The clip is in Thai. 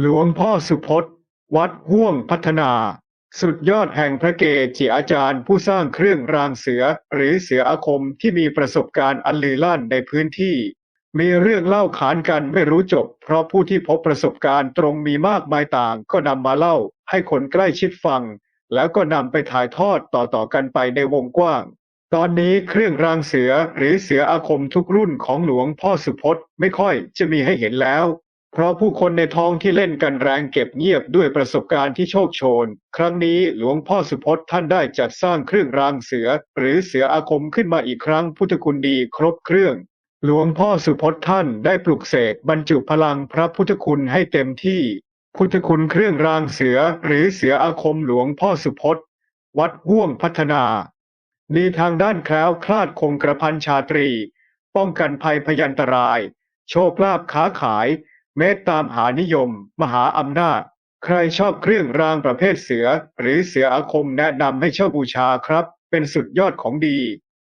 หลวงพ่อสุพจน์ วัดห่วงพัฒนา สุดยอดแห่งพระเกจิอาจารย์ผู้สร้างเครื่องรางเสือหรือเสืออาคมที่มีประสบการณ์อันลือลั่นในพื้นที่ มีเรื่องเล่าขานกันไม่รู้จบ เพราะผู้ที่พบประสบการณ์ตรงมีมากมายต่าง ก็นำมาเล่าให้คนใกล้ชิดฟัง แล้วก็นำไปถ่ายทอดต่อๆกันไปในวงกว้างตอนนี้เครื่องรางเสือหรือเสืออาคมทุกรุ่นของหลวงพ่อสุพจน์ไม่ค่อยจะมีให้เห็นแล้ว เพราะผู้คนในท้องที่เล่นกันแรงเก็บเงียบด้วยประสบการณ์ที่โชคโชน ครั้งนี้หลวงพ่อสุพจน์ท่านได้จัดสร้างเครื่องรางเสือ หรือเสืออาคมขึ้นมาอีกครั้งพุทธคุณดีครบเครื่อง หลวงพ่อสุพจน์ท่านได้ปลุกเสกบรรจุพลังพระพุทธคุณให้เต็มที่ พุทธคุณเครื่องรางเสือ หรือเสืออาคมหลวงพ่อสุพจน์ วัดห่วงพัฒนามีทางด้านแคล้วคลาดคงกระพันชาตรี ป้องกันภัยพยันตราย โชคลาภค้าขาย เมตตามหานิยม มหาอำนาจ ใครชอบเครื่องรางประเภทเสือ หรือเสืออาคมแนะนำให้เช่าบูชาครับ เป็นสุดยอดของดี